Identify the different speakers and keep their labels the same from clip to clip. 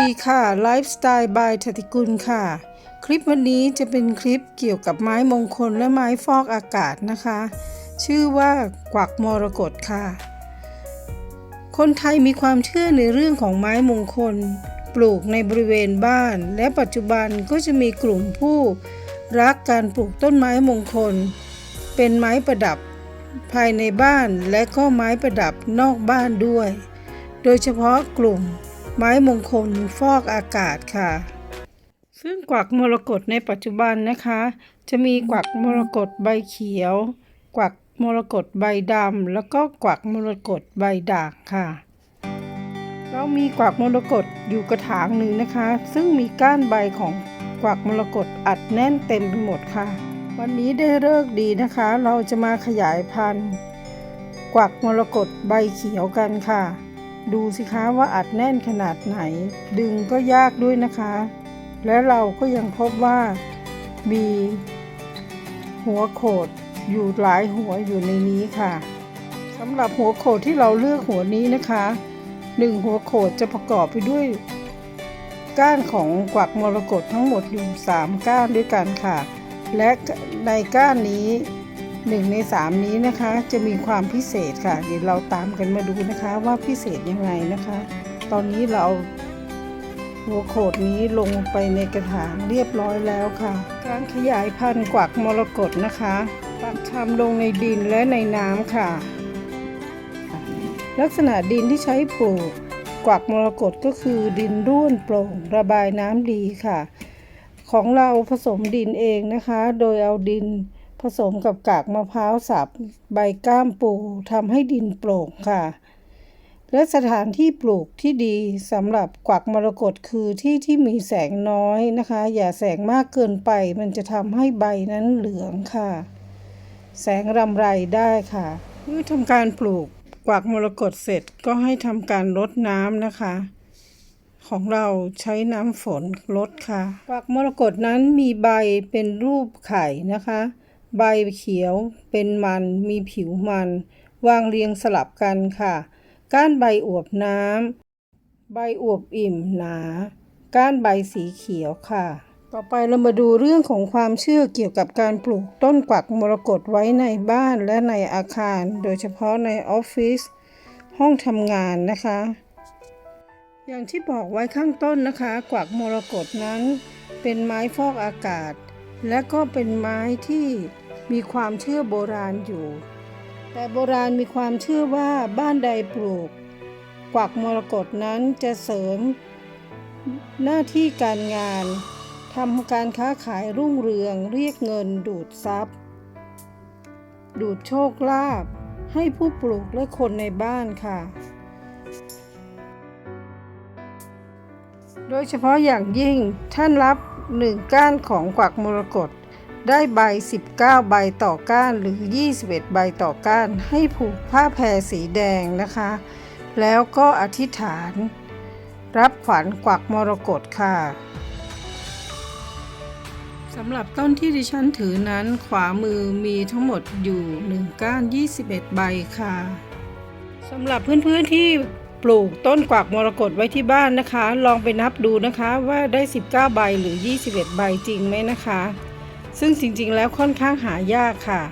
Speaker 1: ดีค่ะไลฟ์สไตล์บายทติกุลค่ะ คลิปวันนี้จะเป็นคลิปเกี่ยวกับไม้มงคลและไม้ฟอกอากาศนะคะ ชื่อว่ากวักมรกตค่ะ คนไทยมีความเชื่อในเรื่องของไม้มงคล ปลูกในบริเวณบ้าน และปัจจุบันก็จะมีกลุ่มผู้ รักการปลูกต้นไม้มงคล เป็นไม้ประดับภายในบ้านและก็ไม้ประดับนอกบ้านด้วย โดยเฉพาะกลุ่ม ไม้มงคลฟอกอากาศค่ะ ซึ่งกวักมรกตในปัจจุบันนะคะ จะมีกวักมรกตใบเขียว กวักมรกตใบดำแล้วก็กวักมรกตใบด่างค่ะ เรามีกวักมรกตอยู่กระถางหนึ่งนะคะ ซึ่งมีก้านใบของกวักมรกตอัดแน่นเต็มไปหมดค่ะ วันนี้ได้เลิกดีนะคะ เราจะมาขยายพันธุ์ กวักมรกตใบเขียวกันค่ะ ดูสิคะว่าอัดแน่นขนาดไหน ดึงก็ยากด้วยนะคะ และเราก็ยังพบว่ามี หัวโขดอยู่หลายหัวอยู่ในนี้ค่ะสำหรับหัวโขดที่เราเลือกหัวนี้นะคะหนึ่งหัวโขดจะประกอบไปด้วย ก้านของกวักมรกตทั้งหมดอยู่ 3 ก้านด้วยกันค่ะ และในก้านนี้ 1ใน3นี้นะคะจะมีความพิเศษค่ะ เดี๋ยวเราตามกันมาดูนะคะว่าพิเศษยังไงนะคะ ตอนนี้เราหัวโขดนี้ลงไปในกระถางเรียบร้อยแล้วค่ะการขยายพันธุ์กวักมรกตนะคะปักชำลงในดินและในน้ำค่ะ ลักษณะดินที่ใช้ปลูกกวักมรกตก็คือดินร่วนโปร่งระบายน้ำดีค่ะ ของเราผสมดินเองนะคะ โดยเอาดิน ผสมกับกากมะพร้าวสับใบก้ามปูทำให้ดินโปร่งค่ะ และสถานที่ปลูกที่ดีสำหรับกวักมรกตคือที่ที่มีแสงน้อยนะคะ อย่าแสงมากเกินไป มันจะทำให้ใบนั้นเหลืองค่ะ แสงรำไรได้ค่ะ เมื่อทำการปลูกกวักมรกตเสร็จก็ให้ทำการรดน้ำนะคะ ของเราใช้น้ำฝนลดค่ะกวักมรกตนั้นมีใบเป็นรูปไข่นะคะ ใบเขียวเป็นมันมีผิวมัน วางเรียงสลับกันค่ะ ก้านใบอวบน้ำ ใบอวบอิ่มหนา ก้านใบสีเขียวค่ะ ต่อไปเรามาดูเรื่องของความเชื่อเกี่ยวกับการปลูกต้นกวักมรกตไว้ในบ้านและในอาคาร โดยเฉพาะในออฟฟิศห้องทำงานนะคะ อย่างที่บอกไว้ข้างต้นนะคะ กวักมรกตนั้น เป็นไม้ฟอกอากาศ และก็เป็นไม้ที่ มีความเชื่อโบราณอยู่ แต่โบราณมีความเชื่อว่าบ้านใดปลูก กวักมรกตนั้นจะเสริม หน้าที่การงานทำการค้าขายรุ่งเรืองเรียกเงินดูดทรัพย์ ดูดโชคลาภให้ผู้ปลูกและคนในบ้านค่ะ โดยเฉพาะอย่างยิ่งท่านรับหนึ่งก้านของกวักมรกต ได้ใบ 19 ใบต่อก้านหรือ 21 ใบต่อก้าน ให้ผูกผ้าแพรสีแดงนะคะ แล้วก็อธิษฐาน รับขวัญกวักมรกตค่ะสำหรับต้นที่ดิฉันถือนั้นขวามือมีทั้งหมดอยู่1ก้าน 21 ใบค่ะสำหรับเพื่อนๆที่ปลูกต้นกวักมรกตไว้ที่บ้านนะคะ ลองไปนับดูนะคะว่าได้ 19 ใบหรือ 21 ใบจริงไหมนะคะ ซึ่งจริงๆแล้วค่อนข้างหายากค่ะ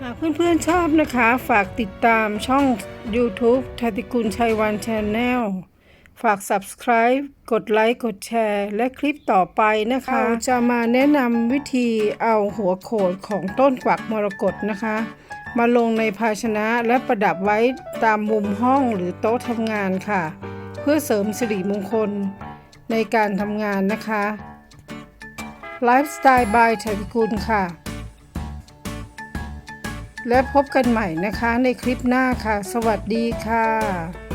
Speaker 1: หากเพื่อนๆชอบนะคะ ฝากติดตามช่อง YouTube ทติกุลชัยวันชาแนลฝาก subscribe กดไลค์ กดแชร์ และคลิปต่อไปนะคะเราจะมาแนะนำวิธีเอาหัวโขดของต้นกวักมรกตนะคะ มาลงในภาชนะและประดับไว้ตามมุมห้องหรือโต๊ะทำงานค่ะ เพื่อเสริมสิริมงคลในการทำงานนะคะ ไลฟ์สไตล์บายทติกุลค่ะ และพบกันใหม่นะคะในคลิปหน้าค่ะ สวัสดีค่ะ